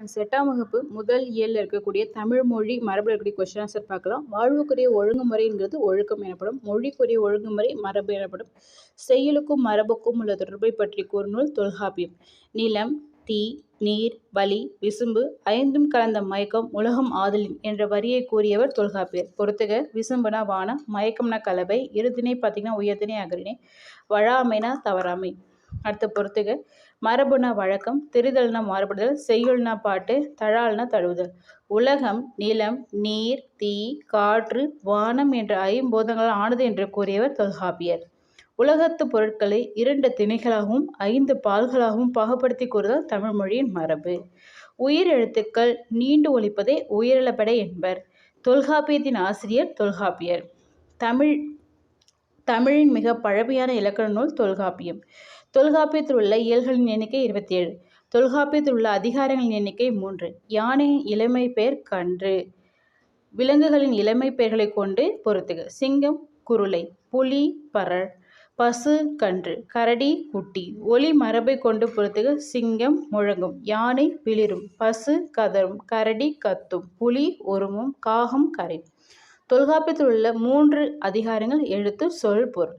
செட்டாம் வகுப்பு முதல் இயலில் இருக்கக்கூடிய தமிழ் மொழி மரபில் இருக்கக்கூடிய கொஸ்டின் ஆன்சர் பார்க்கலாம். வாழ்வுக்குரிய ஒழுங்குமுறைங்கிறது ஒழுக்கம் எனப்படும். மொழிக்குரிய ஒழுங்குமுறை மரபு எனப்படும். செயலுக்கும் மரபுக்கும் உள்ள தொடர்பை பற்றி கூறும் நூல் தொல்காப்பியம். நிலம் தீ நீர் வலி விசும்பு ஐந்தும் கலந்த மயக்கம் உலகம் ஆதலின் என்ற வரியை கூறியவர் தொல்காப்பியர். பொறுத்துக விசும்புனா வானம் மயக்கம்னா கலவை இருதினை பார்த்தீங்கன்னா உயர்தினை அகரினை வழாமைனா தவறாமை. அடுத்த பொறுத்துக மரபுனா வழக்கம் திரிதல்னா மாறுபடுதல் செய்யுள்னா பாட்டு தழால்னா தழுவுதல். உலகம் நிலம் நீர் தீ காற்று வானம் என்ற ஐம்பூதங்களால் ஆனது என்று கூறியவர் தொல்காப்பியர். உலகத்து பொருட்களை இரண்டு திணைகளாகவும் ஐந்து பால்களாகவும் பாகுபடுத்தி கூறுதல் தமிழ் மொழியின் மரபு. உயிர் எழுத்துக்கள் நீண்டு ஒழிப்பதே உயிரிழப்படை என்பர். தொல்காப்பியத்தின் ஆசிரியர் தொல்காப்பியர். தமிழ் தமிழின் மிக பழமையான இலக்கண நூல் தொல்காப்பியம். தொல்காப்பியத்தில் உள்ள இயல்களின் எண்ணிக்கை இருபத்தி ஏழு தொல்காப்பியத்தில் உள்ள அதிகாரங்களின் எண்ணிக்கை மூன்று. யானையின் இளமை பெயர் கன்று. விலங்குகளின் இளமை பெயர்களை கொண்டு பொறுத்துக சிங்கம் குருளை. புலி பரல் பசு கன்று. கரடி குட்டி. ஒளி மரபை கொண்டு பொறுத்துக சிங்கம் முழங்கும். யானை பிளிரும். பசு கதரும். கரடி கத்தும். புலி ஒருமும் காகம் கரை. தொல்காப்பியத்தில் உள்ள மூன்று அதிகாரங்கள் எழுத்து சொல் பொருள்.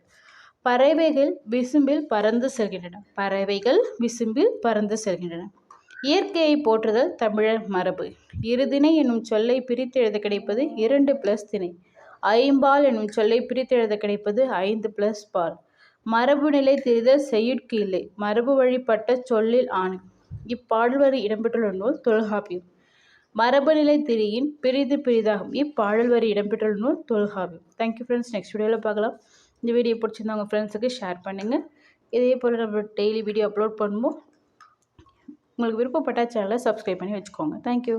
பறவைகள் விசும்பில் பறந்து செல்கின்றன. பறவைகள் விசும்பில் பறந்து செல்கின்றன. இயற்கையை போற்றுதல் தமிழர் மரபு. இருதிணை என்னும் சொல்லை பிரித்து எழுத கிடைப்பது இரண்டு பிளஸ் திணை. ஐம்பால் என்னும் சொல்லை பிரித்து எழுத கிடைப்பது ஐந்து பிளஸ் பால். மரபு நிலை தெரிதல் செய்யுட்கு இல்லை மரபு வழிபட்ட சொல்லில் ஆணை. இப்பாடல் இடம்பெற்றுள்ள நூல் தொல்காப்பியம். மரபு நிலை திரியின் பிரிது பிரிதாகும். இப்பாடல் வரி இடம்பெற்றுள்ள நூல் தொல்காவியம். தேங்க்யூ ஃப்ரெண்ட்ஸ் நெக்ஸ்ட் வீடியோவில் பார்க்கலாம். இந்த வீடியோ பிடிச்சிருந்தா உங்கள் ஃப்ரெண்ட்ஸுக்கு ஷேர் பண்ணுங்கள் இதே போல் நம்ம டெய்லி வீடியோ அப்லோட் பண்ணுவோம். உங்களுக்கு விருப்பப்பட்ட சேனலை சப்ஸ்கிரைப் பண்ணி வச்சுக்கோங்க. தேங்க்யூ